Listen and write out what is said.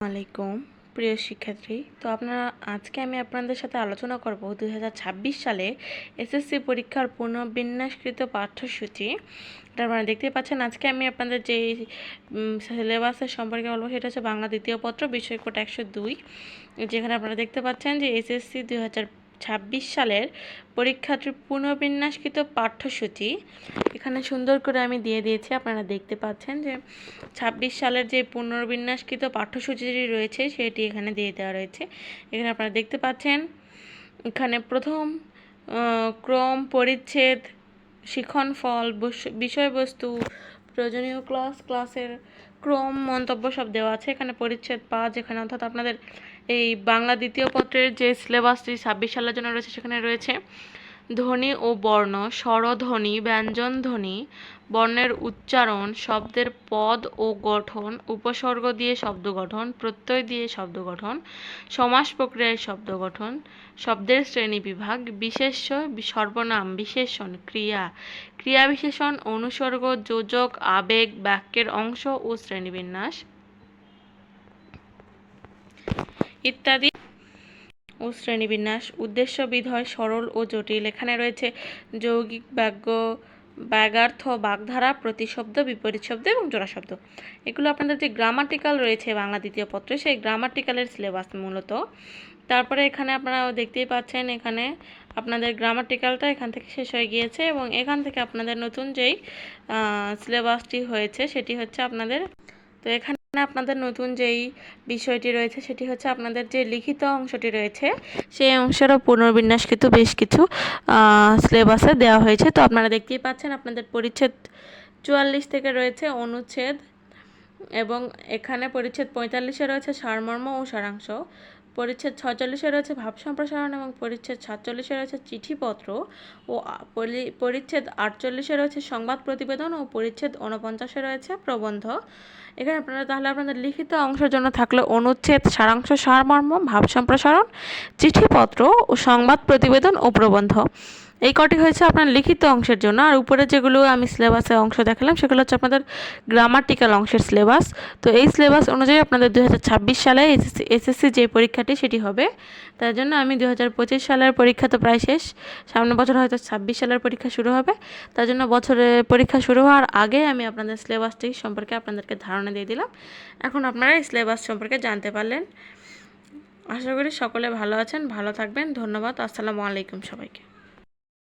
আলাইকুম, প্রিয় শিক্ষার্থী। তো আপনারা, আজকে আমি আপনাদের সাথে আলোচনা করব দুই হাজার ছাব্বিশ সালে এসএসসি পরীক্ষার পুনর্বিন্যাসকৃত পাঠ্যসূচি। এটা আপনারা দেখতে পাচ্ছেন, আজকে আমি আপনাদের যে সিলেবাসের সম্পর্কে বলব সেটা হচ্ছে বাংলা দ্বিতীয় পত্র বিষয় কোট একশো দুই। যেখানে আপনারা দেখতে পাচ্ছেন যে এসএসসি দু সালের পরীক্ষার্থীর পুনর্বিন্যাসকৃত পাঠ্যসূচি। এখানে সুন্দর করে আমি দিয়ে দিয়েছি, আপনারা দেখতে পাচ্ছেন যে ছাব্বিশ সালের যে পুনর্বিন্যাসকৃত পাঠ্যসূচিটি রয়েছে, সেটি এখানে দিয়ে দেওয়া রয়েছে। এখানে আপনারা দেখতে পাচ্ছেন, এখানে প্রথম ক্রম, পরিচ্ছেদ, শিখন, ফল বিষয়বস্তু, প্রয়োজনীয় ক্লাস, ক্লাসের ক্রম, মন্তব্য সব দেওয়া আছে। এখানে পরিচ্ছেদ পাঁচ এখানে অর্থাৎ আপনাদের এই বাংলা দ্বিতীয় পত্রের যে সিলেবাসটি ছাব্বিশ সালের জন্য রয়েছে, সেখানে রয়েছে, ধ্বনি ও বর্ণ, স্বরধ্বনি, ব্যঞ্জনধ্বনি, বর্ণের উচ্চারণ, শব্দের পদ ও গঠন, উপসর্গ দিয়ে শব্দ গঠন, প্রত্যয় দিয়ে শব্দ গঠন, সমাস প্রক্রিয়ায় শব্দ গঠন, শব্দের শ্রেণি বিভাগ, বিশেষ্য, সর্বনাম, বিশেষণ, ক্রিয়া ক্রিয়া বিশেষণ অনুসর্গ, যোজক, আবেগ, বাক্যের অংশ ও শ্রেণীবিন্যাস ইত্যাদি। ও শ্রেণীবিন্যাস উদ্দেশ্য বিধয় সরল ও জটিল। এখানে রয়েছে যৌগিক বাক্য, ব্যাগার্থ, বাগধারা, প্রতিশব্দ, বিপরীত শব্দ এবং জোড়া শব্দ এগুলো আপনাদের যে গ্রামাটিক্যাল রয়েছে বাংলা দ্বিতীয় পত্রে, সেই গ্রামাটিক্যালের সিলেবাস মূলত। তারপরে এখানে আপনারা দেখতেই পাচ্ছেন, এখানে আপনাদের গ্রামাটিক্যালটা এখান থেকে শেষ হয়ে গিয়েছে এবং এখান থেকে আপনাদের নতুন যেই সিলেবাসটি হয়েছে, সেটি হচ্ছে আপনাদের, তো এখানে আপনাদের নতুন যেই বিষয়টি রয়েছে, সেটি হচ্ছে আপনাদের যে লিখিত অংশটি রয়েছে, সেই অংশেরও পুনর্বিন্যাস কিন্তু বেশ কিছু সিলেবাসে দেওয়া হয়েছে। তো আপনারা দেখতেই পাচ্ছেন, আপনাদের পরিচ্ছেদ চুয়াল্লিশ থেকে রয়েছে অনুচ্ছেদ এবং এখানে পরিচ্ছেদ পঁয়তাল্লিশে রয়েছে সারমর্ম ও সারাংশ। পরিচ্ছেদ ছয়চল্লিশে রয়েছে ভাব সম্প্রসারণ এবং পরিচ্ছেদ সাতচল্লিশে রয়েছে চিঠিপত্র ও পরিচ্ছেদ আটচল্লিশে রয়েছে সংবাদ প্রতিবেদন ও পরিচ্ছেদ ঊনপঞ্চাশে রয়েছে প্রবন্ধ। এখানে আপনারা তাহলে আপনাদের লিখিত অংশের জন্য থাকলে অনুচ্ছেদ, সারাংশ, সারমর্ম, ভাব সম্প্রসারণ, চিঠিপত্র ও সংবাদ প্রতিবেদন ও প্রবন্ধ। এই কটি হয়েছে আপনার লিখিত অংশের জন্য। আর উপরে যেগুলো আমি সিলেবাসের অংশ দেখালাম, সেগুলো হচ্ছে আপনাদের গ্রামাটিক্যাল অংশের সিলেবাস তো এই সিলেবাস অনুযায়ী আপনাদের দু হাজার ছাব্বিশ সালে এসএসসি এসএসসি যে পরীক্ষাটি, সেটি হবে। তার জন্য আমি দু হাজার পঁচিশ সালের পরীক্ষা তো প্রায় শেষ। সামনে বছর হয়তো ছাব্বিশ সালের পরীক্ষা শুরু হবে। তার জন্য বছরে পরীক্ষা শুরু হওয়ার আগে আমি আপনাদের সিলেবাসটি সম্পর্কে আপনাদেরকে ধারণা দিয়ে দিলাম। এখন আপনারা এই সিলেবাস সম্পর্কে জানতে পারলেন। আশা করি সকলে ভালো আছেন, ভালো থাকবেন। ধন্যবাদ। আসসালামু আলাইকুম সবাইকে।